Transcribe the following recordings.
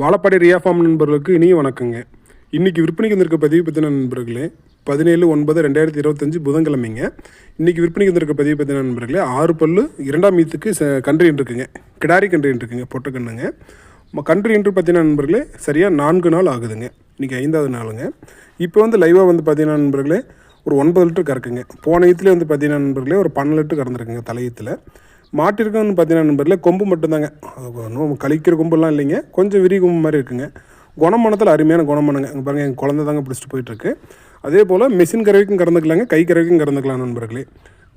Vazhapadi Riya form நண்பர்களுக்கு இனிய வணக்கங்க. இன்றைக்கி விற்பனைக்கு வந்திருக்க பதிவு பற்றின நண்பர்களே பதினேழு ஒன்பது ரெண்டாயிரத்தி இருபத்தஞ்சு புதன்கிழமைங்க. இன்றைக்கி விற்பனைக்கு வந்திருக்க பதிவு பற்றின நண்பர்களே ஆறு பல்லு இரண்டாம் மீத்துக்கு ச கன்று இருக்குங்க கிடாரி கன்று இருக்குங்க பொட்டை கண்ணுங்க கன்று என்று பார்த்தீங்கன்னா நண்பர்களே சரியாக நான்கு நாள் ஆகுதுங்க. இன்றைக்கி ஐந்தாவது நாளுங்க. இப்போ வந்து லைவாக வந்து பார்த்தீங்கன்னா நண்பர்களே ஒரு ஒன்பது லிட்டர் கறக்குங்க. போன ஈத்துலேயே வந்து பார்த்தீங்கன்னா நண்பர்களே ஒரு பன்னெண்டு லிட்டர் கறந்துருக்குங்க தலையத்தில். மாட்டிருக்குன்னு பார்த்தீங்கன்னா நண்பர்களே கொம்பு மட்டும்தாங்க. அது ஒன்றும் கழிக்கிற கொம்புலாம் இல்லைங்க. கொஞ்சம் விரி கொம்பு மாதிரி இருக்குங்க. குணமனத்தில் அருமையான குணமானங்க. இங்கே பாருங்கள் எங்கள் குழந்தை தாங்க பிடிச்சிட்டு போயிட்டுருக்கு. அதே போல் மிஷின் கறவைக்கும் கறந்துக்கலாங்க கை கறவைக்கும் கறந்துக்கலாம் நண்பர்களே.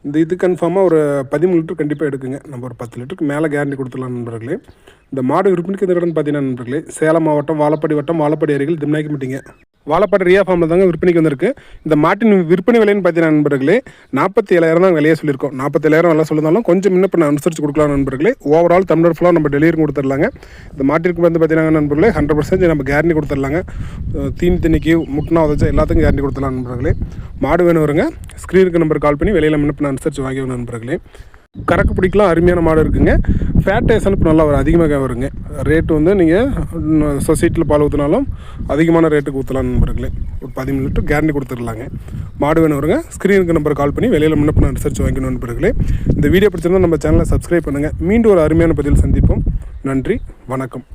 இந்த இது கன்ஃபார்மாக ஒரு பதிமூணு லிட்டர் கண்டிப்பாக எடுக்குங்க. நம்ம ஒரு பத்து லிட்டருக்கு மேலே கேரண்டி கொடுத்துடலாம் நண்பர்களே. இந்த மாடு விற்பனைக்கு இந்த இடம்னு பார்த்தீங்கன்னா நண்பர்களே சேலம் மாவட்டம் வாழப்பாடி வட்டம் வாழப்பாடி அருகில் திம்னாக்கி மீட்டிங்க. வாழப்பாட்டு ரியா ஃபார்மில் தாங்க விற்பனைக்கு வந்திருக்கு. இந்த மாட்டின் விற்பனை விலைன்னு பார்த்தீங்கன்னா நண்பர்களே நாற்பத்தி ஏழாயிரம் தான் விலையே சொல்லியிருக்கோம். நாற்பத்தி ஏழாயிரம் விலை சொல்லியிருந்தாலும் கொஞ்சம் முன்ன நான் அனுசரித்து கொடுக்கலாம் நண்பர்களே. ஓவரால் தமிழர் ஃபுல்லாக நம்ம டெலிவரி கொடுத்துடலாங்க. இந்த மாட்டிற்கு வந்து பார்த்தீங்கன்னா நண்பர்களே ஹண்ட்ரட் பர்சன்ட் நம்ம கேரண்டி கொடுத்துடலாங்க. தீன் தீனி தண்ணிக்கு முட்டினா உதச்சா எல்லாத்துக்கும் கேரண்டி கொடுத்துடலாம் நண்பர்களே. மாடு வேணும் வருங்க. ஸ்க்ரீனுக்கு நம்பர் கால் பண்ணி விலையில் முன்னப்பின அனுசரித்து வாங்கி நண்பர்களே. கறக்கு பிடிக்கலாம் அருமையான மாடு இருக்குங்க. ஃபேட் இப்போ நல்லா வரும் அதிகமாக வருங்க. ரேட்டு வந்து நீங்கள் சொசைட்டியில் பால் ஊற்றினாலும் அதிகமான ரேட்டுக்கு ஊற்றலாம் நண்பர்களே. ஒரு பதிமூணு லிட்டர் கேரண்டி கொடுத்துடலாங்க. மாடு வேணும் வருங்க ஸ்க்ரீனுக்கு நம்பர் கால் பண்ணி வெளியில் முன்னப்ப ரிசர்ச் வாங்கணும் நண்பர்களே. இந்த வீடியோ பிடிச்சிருந்தால் நம்ம சேனலை சப்ஸ்கிரைப் பண்ணுங்கள் மீண்டும் ஒரு அருமையான பதில் சந்திப்போம். நன்றி வணக்கம்.